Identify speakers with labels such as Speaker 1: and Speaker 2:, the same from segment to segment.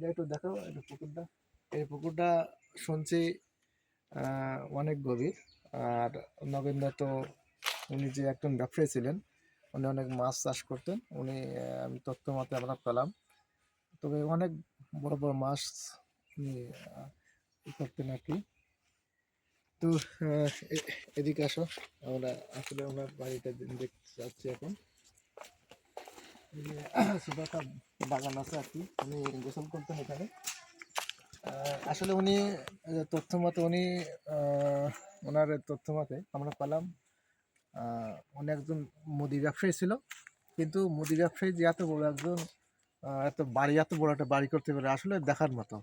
Speaker 1: এটা একটু দেখো এটা পুকুরটা। এই পুকুরটা শুনছি অনেক গভীর। আর নগেন্দা তো উনি যে একজন ব্যবসায়ী ছিলেন, উনি অনেক মাছ চাষ করতেন। উনি আমি তথ্য মতে আমরা পেলাম। তবে অনেক বড় বড় মাছ উনি করতেন আর কি। তো এদিকে আসো। আমরা আসলে ওনার বাড়িটা দেখতে যাচ্ছি এখন। ছোট একটা বাগান আছে আর কি। উনি গোসল করতেন এখানে। আসলে উনি তথ্য মতে উনি ওনার তথ্য মতে আমরা পেলাম উনি একজন মুদি ব্যবসায়ী ছিল। কিন্তু মুদি ব্যবসায়ী যে এত বড় একজন এত বাড়ি, এত বড় একটা বাড়ি করতে পারে, আসলে দেখার মতো।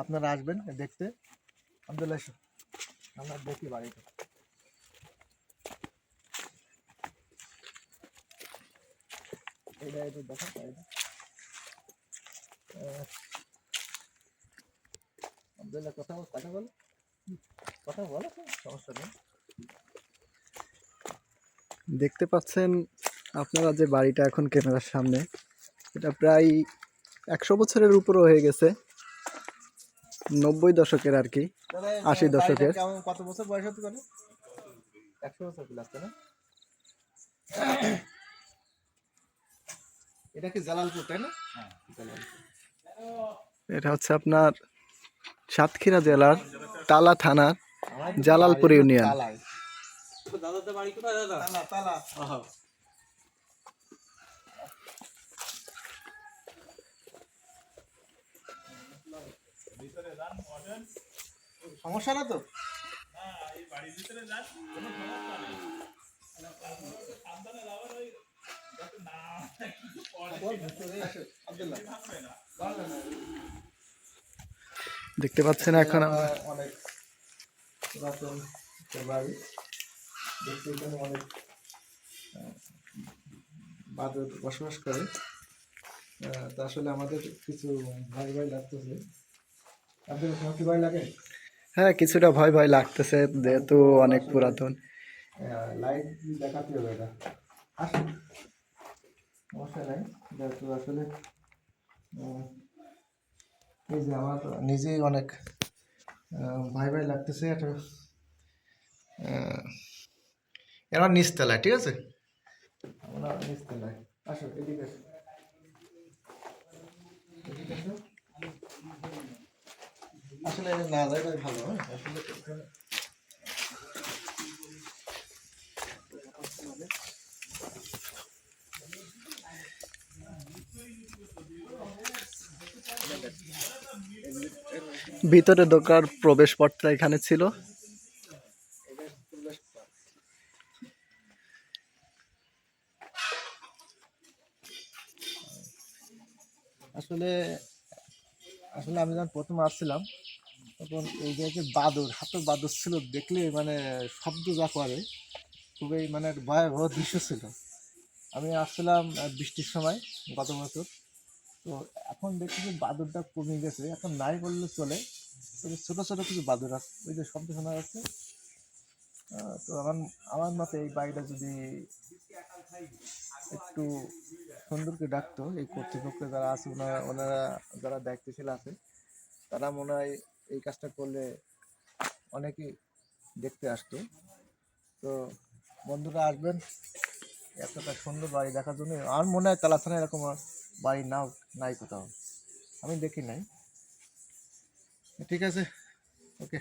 Speaker 1: আপনারা আসবেন দেখতে। আবদুল্লাহ আমরা দেখি বাড়িটা। এটা একটু দেখো আবদুল্লাহ কথা বল কথা বল। কথা বলো সমস্যা নেই।
Speaker 2: দেখতে পাচ্ছেন আপনারা যে বাড়িটা এখন ক্যামেরার সামনে এটা প্রায় একশো বছরের উপরও হয়ে গেছে। নব্বই দশকের আর কি আশি দশকের।
Speaker 1: কত বছর বয়স হতে পারে? একশো বছর প্লাস না? এটা কি জালালপুর তাই না?
Speaker 2: এটা হচ্ছে আপনার সাতক্ষীরা জেলার তালা থানার জালালপুর ইউনিয়ন।
Speaker 1: তালায়
Speaker 3: দাদাদের বাড়ি কোথায় দাদা?
Speaker 1: তালা তালা। সমস্যা না তো? ভিতরে।
Speaker 2: দেখতে পাচ্ছেন এখন আমরা
Speaker 1: অনেক পুরাতন একটা বাড়ি দেখতে অনেক বাদর বসবাস করে। তা আসলে আমাদের কিছু ভয় ভয় লাগতেছে। আপনাদের তোমার কি ভাই লাগে?
Speaker 2: হ্যাঁ কিছুটা ভয় ভয় লাগতেছে যেহেতু অনেক পুরাতন।
Speaker 1: লাইট দেখাতে হবে এটা। আসুন। সমস্যা নাই যেহেতু আসলে এই যে আমার নিজেই অনেক ভাই ভাই লাগতেছে আহ, এরা নিচতলায় ঠিক আছে? আমরা নিচতলায়। আসো আসো। আসলে না যাইটাই ভালো হ্যাঁ? আসলে
Speaker 2: ভিতরে ঢোকার প্রবেশ পথটা এখানে ছিল।
Speaker 1: আসলে আসলে আমি যখন প্রথম আসছিলাম, তখন এই যে বাদর হাতে বাদর ছিল, দেখলে মানে শব্দ যা করে, খুবই মানে ভয়াবহ দৃশ্য ছিল। আমি আসছিলাম বৃষ্টির সময় গত বছর। তো এখন দেখছি যে বাদরটা কমে গেছে। এখন নাই বললে চলে, তবে ছোটো ছোটো কিছু বাদর আছে। ওই যে শব্দ শোনা যাচ্ছে। তো আমার আমার মতে এই বাড়িটা যদি একটু সুন্দর করে ডাকতো, এই কর্তৃপক্ষ যারা আছে, ওনারা ওনারা যারা দায়িত্বশীল আছে, তারা মনে হয় এই কাজটা করলে অনেকেই দেখতে আসতো। তো বন্ধুরা আসবেন, এতটা সুন্দর বাড়ি দেখার জন্য। আমার মনে হয় তালাথানা এরকম বাড়ি নাও নাই কোথাও। আমি দেখি নাই। ঠিক আছে ওকে।